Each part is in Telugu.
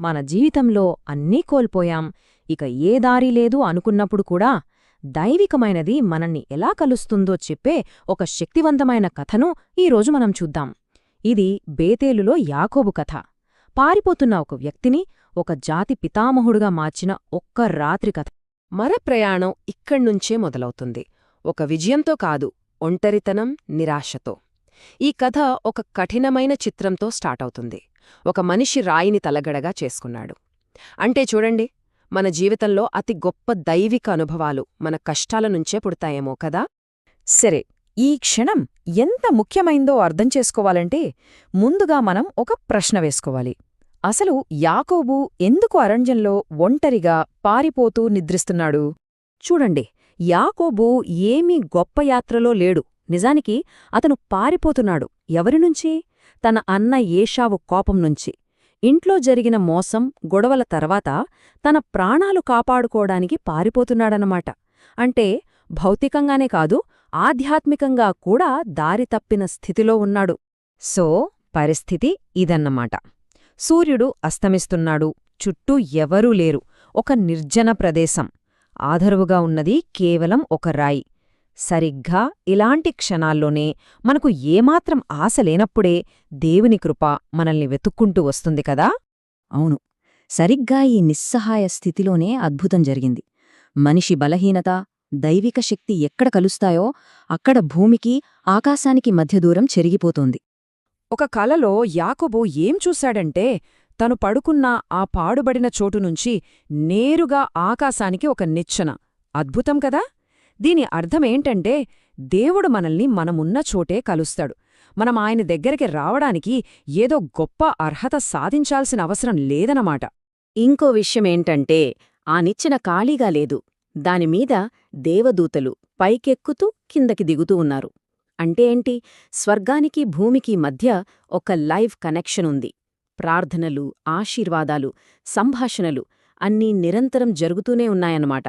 మన జీవితంలో అన్నీ కోల్పోయాం. ఇక ఏ దారి లేదు అనుకున్నప్పుడు కూడా దైవికమైనది మనల్ని ఎలా కలుస్తుందో చెప్పే ఒక శక్తివంతమైన కథను ఈరోజు మనం చూద్దాం. ఇది బేతేలులో యాకోబు కథ. పారిపోతున్న ఒక వ్యక్తిని ఒక జాతి పితామహుడుగా మార్చిన ఒక్క రాత్రి కథ. మర ప్రయాణం ఇక్కడ్నుంచే మొదలవుతుంది. ఒక విజయంతో కాదు ఒంటరితనం నిరాశతో. ఈ కథ ఒక కఠినమైన చిత్రంతో స్టార్టవుతుంది ఒక మనిషి రాయిని తలగడగా చేసుకున్నాడు. అంటే చూడండి మన జీవితంలో అతి గొప్ప దైవిక అనుభవాలు మన కష్టాల నుంచే పుడతాయేమో కదా? సరే ఈ క్షణం ఎంత ముఖ్యమైందో అర్థం చేసుకోవాలంటే ముందుగా మనం ఒక ప్రశ్న వేసుకోవాలి. అసలు యాకోబు ఎందుకు అరణ్యంలో ఒంటరిగా పారిపోతూ నిద్రిస్తున్నాడు? చూడండి యాకోబు ఏమీ గొప్ప యాత్రలో లేడు. నిజానికి అతను పారిపోతున్నాడు. ఎవరినుంచి తన అన్న ఏషావు కోపం నుంచి. ఇంట్లో జరిగిన మోసం గొడవల తర్వాత తన ప్రాణాలు కాపాడుకోవడానికి పారిపోతున్నాడనమాట అంటే భౌతికంగానే కాదు ఆధ్యాత్మికంగా కూడా దారి తప్పిన స్థితిలో ఉన్నాడు. సో పరిస్థితి ఇదన్నమాట. సూర్యుడు అస్తమిస్తున్నాడు. చుట్టూ ఎవరూ లేరు. ఒక నిర్జన ప్రదేశం. ఆధరువుగా ఉన్నది కేవలం ఒక రాయి. సరిగ్గా ఇలాంటి క్షణాల్లోనే మనకు ఏమాత్రం ఆశ లేనప్పుడే దేవుని కృప మనల్ని వెతుక్కుంటూ వస్తుంది కదా? అవును. సరిగ్గా ఈ నిస్సహాయ స్థితిలోనే అద్భుతం జరిగింది. మనిషి బలహీనత దైవిక శక్తి ఎక్కడ కలుస్తాయో అక్కడ భూమికి ఆకాశానికి మధ్య దూరం చెరిగిపోతోంది. ఒక కలలో యాకోబు ఏం చూశాడంటే తను పడుకున్న ఆ పాడుబడిన చోటునుంచి నేరుగా ఆకాశానికి ఒక నిచ్చెన. అద్భుతం కదా? దీని అర్థమేంటంటే దేవుడు మనల్ని మనమున్న చోటే కలుస్తాడు. మనం ఆయన దగ్గరికి రావడానికి ఏదో గొప్ప అర్హత సాధించాల్సిన అవసరం లేదనమాట ఇంకో విషయమేంటంటే ఆ నిచ్చెన ఖాళీగా లేదు. దానిమీద దేవదూతలు పైకెక్కుతూ కిందకి దిగుతూ ఉన్నారు. అంటే ఏంటి? స్వర్గానికి భూమికి మధ్య ఒక లైవ్ కనెక్షన్ ఉంది. ప్రార్థనలు ఆశీర్వాదాలు సంభాషణలు అన్నీ నిరంతరం జరుగుతూనే ఉన్నాయన్నమాట.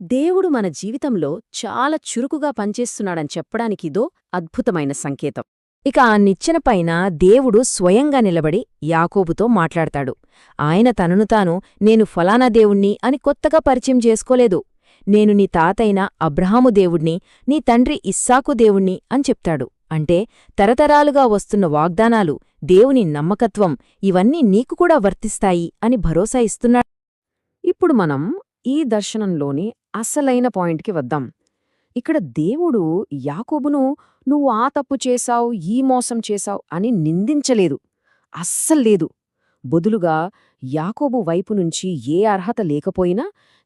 దేవుడు మన జీవితంలో చాలా చురుకుగా పనిచేస్తున్నాడని చెప్పడానికిదో అద్భుతమైన సంకేతం. ఇక ఆ నిచ్చెనపైన దేవుడు స్వయంగా నిలబడి యాకోబుతో మాట్లాడతాడు. ఆయన తనను తాను నేను ఫలానా దేవుణ్ణి అని కొత్తగా పరిచయం చేసుకోలేదు. నేను నీ తాతైన అబ్రహాము దేవుణ్ణి నీ తండ్రి ఇస్సాకు దేవుణ్ణి అని చెప్తాడు. అంటే తరతరాలుగా వస్తున్న వాగ్దానాలు దేవుని నమ్మకత్వం ఇవన్నీ నీకు కూడా వర్తిస్తాయి అని భరోసా ఇస్తున్నాడు. ఇప్పుడు మనం ఈ దర్శనంలోని అసలైన పాయింట్కి వద్దాం. ఇక్కడ దేవుడు యాకోబును నువ్వు ఆ తప్పు చేశావు ఈ మోసం చేశావు అని నిందించలేదు. అస్సల్లేదు బదులుగా యాకోబు వైపు నుంచి ఏ అర్హత లేకపోయినా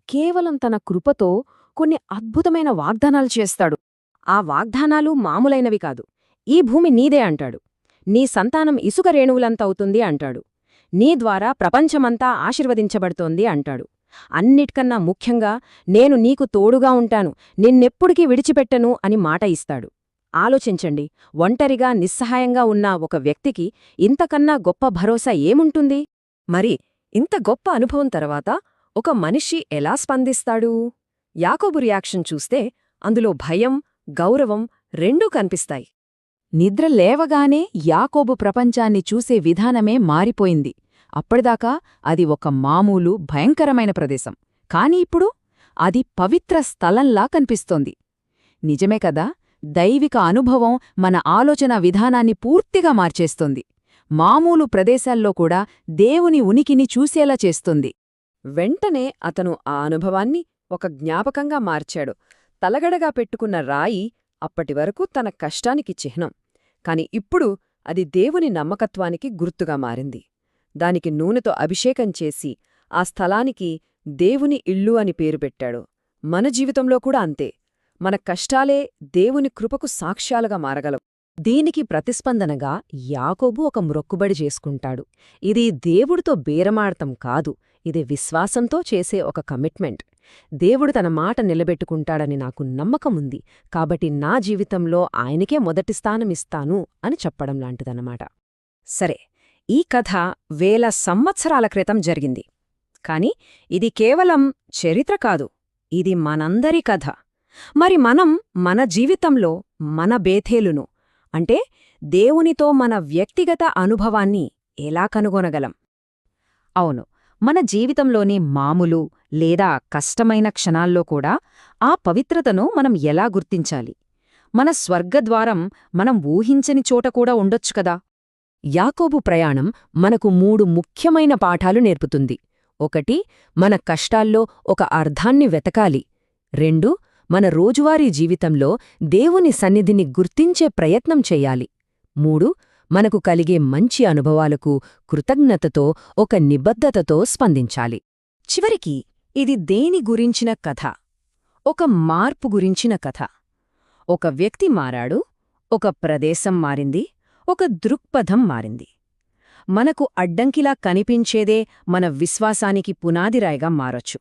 కేవలం తన కృపతో కొన్ని అద్భుతమైన వాగ్దానాలు చేస్తాడు. ఆ వాగ్దానాలు మామూలైనవి కాదు. ఈ భూమి నీదే అంటాడు. నీ సంతానం ఇసుక రేణువులంతవుతుంది అంటాడు. నీ ద్వారా ప్రపంచమంతా ఆశీర్వదించబడుతోంది అంటాడు. అన్నిటికన్నా ముఖ్యంగా నేను నీకు తోడుగా ఉంటాను నిన్నెప్పుడికీ విడిచిపెట్టను అని మాట ఇస్తాడు. ఆలోచించండి ఒంటరిగా నిస్సహాయంగా ఉన్న ఒక వ్యక్తికి ఇంతకన్నా గొప్ప భరోసా ఏముంటుంది? మరి ఇంత గొప్ప అనుభవం తర్వాత ఒక మనిషి ఎలా స్పందిస్తాడు? యాకోబు రియాక్షన్ చూస్తే అందులో భయం గౌరవం రెండూ కనిపిస్తాయి. నిద్ర లేవగానే యాకోబు ప్రపంచాన్ని చూసే విధానమే మారిపోయింది. అప్పటిదాకా అది ఒక మామూలు భయంకరమైన ప్రదేశం. కాని ఇప్పుడు అది పవిత్ర స్థలంలా కనిపిస్తోంది. నిజమే కదా దైవిక అనుభవం మన ఆలోచన విధానాన్ని పూర్తిగా మార్చేస్తుంది. మామూలు ప్రదేశాల్లో కూడా దేవుని ఉనికిని చూసేలా చేస్తుంది. వెంటనే అతను ఆ అనుభవాన్ని ఒక జ్ఞాపకంగా మార్చాడు. తలగడగా పెట్టుకున్న రాయి అప్పటివరకు తన కష్టానికి చిహ్నం. కాని ఇప్పుడు అది దేవుని నమ్మకత్వానికి గుర్తుగా మారింది. దానికి నూనెతో అభిషేకం చేసి ఆ స్థలానికి దేవుని ఇళ్ళు అని పేరు పెట్టాడు. మన జీవితంలో కూడా అంతే. మన కష్టాలే దేవుని కృపకు సాక్ష్యాలుగా మారగలవు. దీనికి ప్రతిస్పందనగా యాకోబు ఒక మ్రొక్కుబడి చేసుకుంటాడు. ఇది దేవుడితో బేరమాడతం కాదు ఇది విశ్వాసంతో చేసే ఒక కమిట్మెంట్. దేవుడు తన మాట నిలబెట్టుకుంటాడని నాకు నమ్మకముంది కాబట్టి నా జీవితంలో ఆయనకే మొదటి స్థానమిస్తాను అని చెప్పడం లాంటిదన్నమాట. సరే ఈ కథ వేల సంవత్సరాల క్రితం జరిగింది. కాని ఇది కేవలం చరిత్ర కాదు ఇది మనందరి కథ. మరి మనం మన జీవితంలో మన బేథేలును అంటే దేవునితో మన వ్యక్తిగత అనుభవాన్ని ఎలా కనుగొనగలం? అవును మన జీవితంలోని మామూలు లేదా కష్టమైన క్షణాల్లో కూడా ఆ పవిత్రతను మనం ఎలా గుర్తించాలి? మన స్వర్గద్వారం మనం ఊహించని చోట కూడా ఉండొచ్చు కదా? యాకోబు ప్రయాణం మనకు మూడు ముఖ్యమైన పాఠాలు నేర్పుతుంది. ఒకటి మన కష్టాల్లో ఒక అర్థాన్ని వెతకాలి. రెండు మన రోజువారీ జీవితంలో దేవుని సన్నిధిని గుర్తించే ప్రయత్నం చెయ్యాలి మూడు మనకు కలిగే మంచి అనుభవాలకు కృతజ్ఞతతో ఒక నిబద్ధతతో స్పందించాలి. చివరికి ఇది దేని గురించిన కథ? ఒక మార్పు గురించిన కథ. ఒక వ్యక్తి మారాడు ఒక ప్రదేశం మారింది ఒక దృక్పథం మారింది. మనకు అడ్డంకిలా కనిపించేదే మన విశ్వాసానికి పునాదిరాయిగా మారొచ్చు.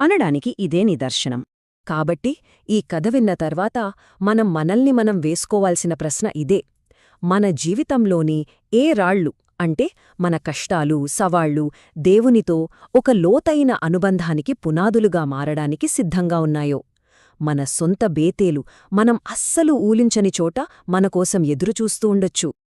అనడానికి ఇదే నిదర్శనం. కాబట్టి ఈ కథ విన్న తర్వాత మనం మనల్ని మనం వేసుకోవాల్సిన ప్రశ్న ఇదే. మన జీవితంలోని ఏ రాళ్ళు అంటే మన కష్టాలు సవాళ్ళు దేవునితో ఒక లోతైన అనుబంధానికి పునాదులుగా మారడానికి సిద్ధంగా ఉన్నాయో. మన సొంత బేతేలు మనం అస్సలు ఊలించని చోట మనకోసం ఎదురుచూస్తూ ఉండొచ్చు.